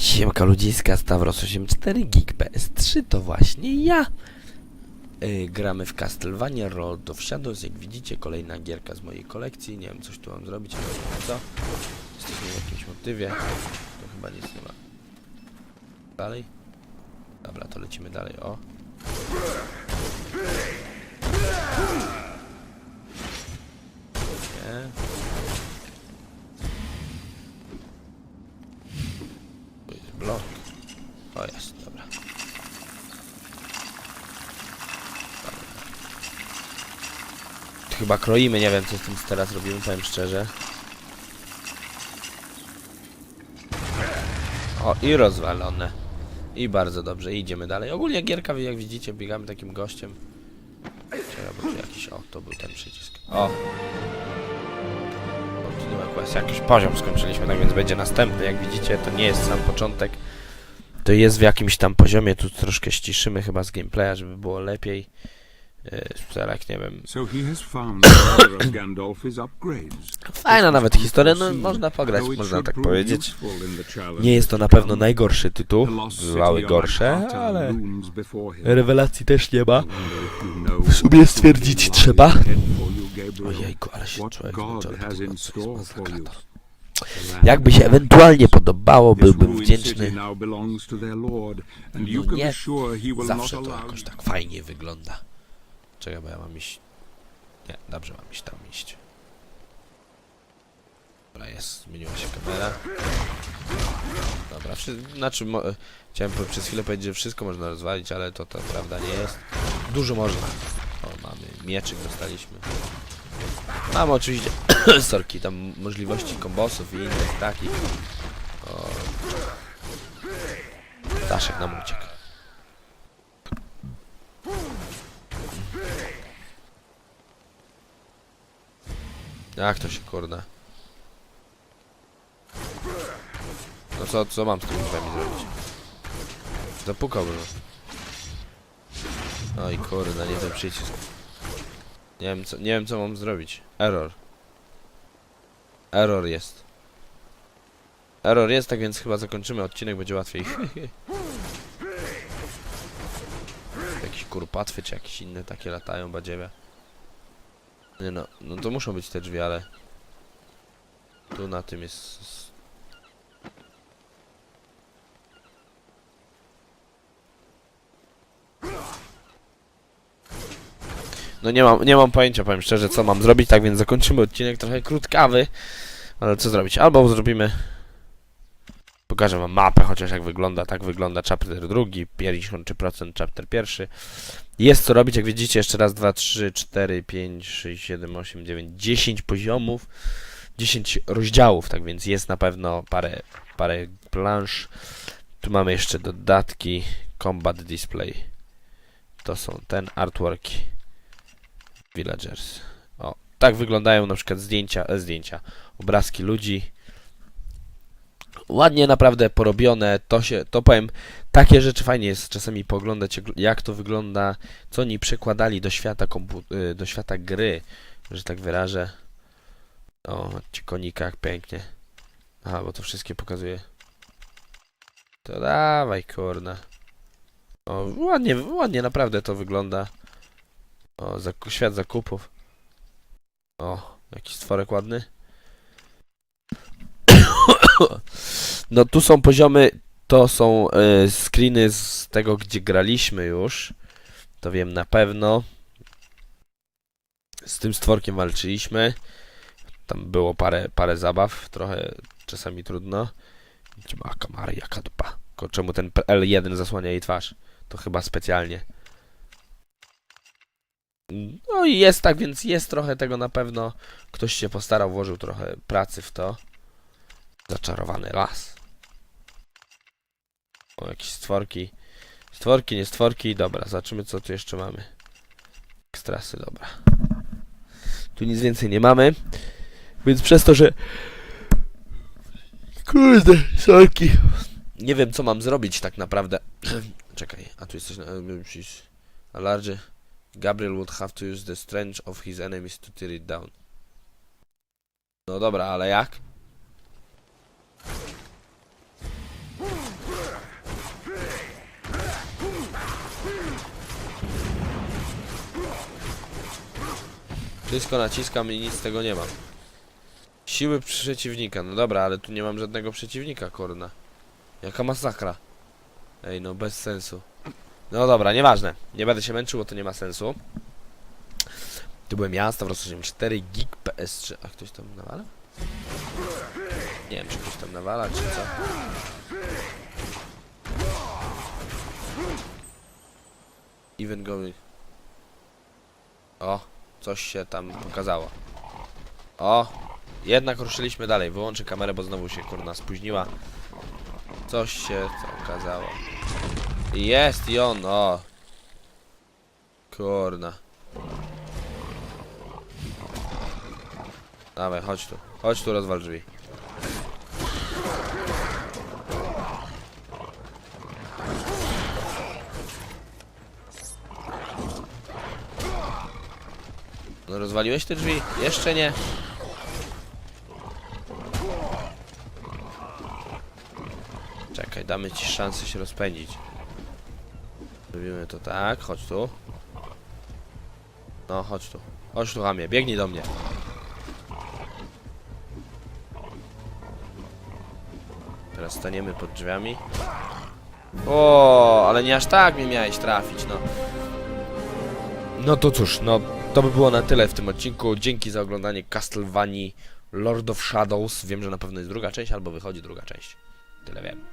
Siemka ludziska, Stavros84 Geek PS3 to właśnie ja. Yy, gramy w Castlevania Roll of Shadows, jak widzicie kolejna gierka z mojej kolekcji, nie wiem coś tu mam zrobić, ale nie co. Jesteśmy w jakimś motywie, to chyba nic nie ma. Dalej? Dobra, to lecimy dalej, o. Nie. Tu jest blok. O jest, dobra. Dobra. Chyba kroimy, nie wiem co z tym teraz robimy, powiem szczerze. O, i rozwalone. I bardzo dobrze, idziemy dalej. Ogólnie gierka, jak widzicie, biegamy takim gościem. Bo tu jakiś, o, to był ten przycisk. O! Continue quest. Jakiś poziom skończyliśmy, tak więc będzie następny. Jak widzicie, to nie jest sam początek. To jest w jakimś tam poziomie. Tu troszkę ściszymy chyba z gameplaya, żeby było lepiej. Yy, Spelek, nie wiem. Fajna nawet historia, no można pograć, można tak powiedzieć. Nie jest to na pewno najgorszy tytuł. Bywały gorsze, ale rewelacji też nie ma. W sumie stwierdzić trzeba. Ojejku, ale się człowiek zmęczony Jakby się ewentualnie podobało, byłbym wdzięczny. No nie Zawsze to jakoś tak fajnie wygląda. Czekaj, bo ja mam iść... Nie, dobrze mam iść tam iść. Dobra, jest, zmieniła się kamera. Dobra, wszy... znaczy, mo... chciałem przez chwilę powiedzieć, że wszystko można rozwalić, ale to, to prawda nie jest. Dużo można. O, mamy mieczyk dostaliśmy. Mamy oczywiście, sorki, tam możliwości kombosów i innych takich. O. Daszek nam uciekł. Jak to się kurna? No co, co mam z tymi drzwiami zrobić? Zapukałbym. Oj kurde, nie ten przycisk. Nie wiem co, nie wiem co mam zrobić. Error. Error jest. Error jest, tak więc chyba zakończymy odcinek, będzie łatwiej. Jakieś kurpatwy czy jakieś inne takie latają badziewia. Nie no, no to muszą być te drzwi, ale... Tu na tym jest... No nie mam, nie mam pojęcia, powiem szczerze, co mam zrobić, tak więc zakończymy odcinek trochę krótkawy. Ale co zrobić? Albo zrobimy... Pokażę wam mapę, chociaż jak wygląda, tak wygląda chapter drugi, 53% chapter pierwszy. Jest co robić, jak widzicie, jeszcze raz, 2, 3, 4, 5, 6, 7, 8, 9, 10 poziomów, 10 rozdziałów, tak więc jest na pewno parę, parę plansz. Tu mamy jeszcze dodatki, combat display. To są ten artworki. Villagers. O, tak wyglądają na przykład zdjęcia, e, zdjęcia, obrazki ludzi. Ładnie naprawdę porobione, to się, to powiem, takie rzeczy fajnie jest czasami pooglądać, jak- to wygląda, co oni przekładali do świata y, do świata gry, że tak wyrażę. O, ci konika, jak pięknie. Aha, bo to wszystkie pokazuje. To dawaj, kurna. O, ładnie, ładnie naprawdę to wygląda. O, zaku- świat zakupów. O, jakiś stworek ładny. No tu są poziomy, to są e, screeny z tego, gdzie graliśmy już. To wiem na pewno. Z tym stworkiem walczyliśmy. Tam było parę, parę zabaw, trochę czasami trudno. Ma kamara, jaka dupa. Tylko czemu ten L1 zasłania jej twarz? To chyba specjalnie. No i jest tak, więc jest trochę tego na pewno. Ktoś się postarał, włożył trochę pracy w to. Zaczarowany las. O, jakieś stworki. Stworki, nie stworki. Dobra, zobaczymy co tu jeszcze mamy. Ekstrasy, dobra. Tu nic więcej nie mamy. Więc przez to, że... Kurde, sorki. Nie wiem co mam zrobić tak naprawdę. Czekaj, a tu jesteś na... A large... Gabriel would have to use the strength of his enemies to tear it down. No dobra, ale jak? Wszystko naciskam i nic z tego nie mam. Siły przeciwnika. No dobra, ale tu nie mam żadnego przeciwnika, kurna. Jaka masakra. Ej, no bez sensu. No dobra, nieważne. Nie będę się męczył, bo to nie ma sensu. Tu byłem ja, Stavros 84 Gig PS3. A ktoś tam nawala? Nie wiem, czy ktoś tam nawala, czy co. Even going. O, coś się tam pokazało. O, jednak ruszyliśmy dalej. Wyłączę kamerę, bo znowu się kurna spóźniła. Coś się okazało. Jest i on, o. Kurna. Dawaj, chodź tu. Chodź tu, rozwal drzwi. Rozwaliłeś te drzwi? Jeszcze nie. Czekaj, damy ci szansę się rozpędzić. Robimy to tak, chodź tu. No, chodź tu. Chodź tu, Hamie, biegnij do mnie. Teraz staniemy pod drzwiami. O, ale nie aż tak mnie miałeś trafić, no. No to cóż, no to by było na tyle w tym odcinku. Dzięki za oglądanie Castlevanii Lord of Shadows. Wiem, że na pewno jest druga część, albo wychodzi druga część. Tyle wiem.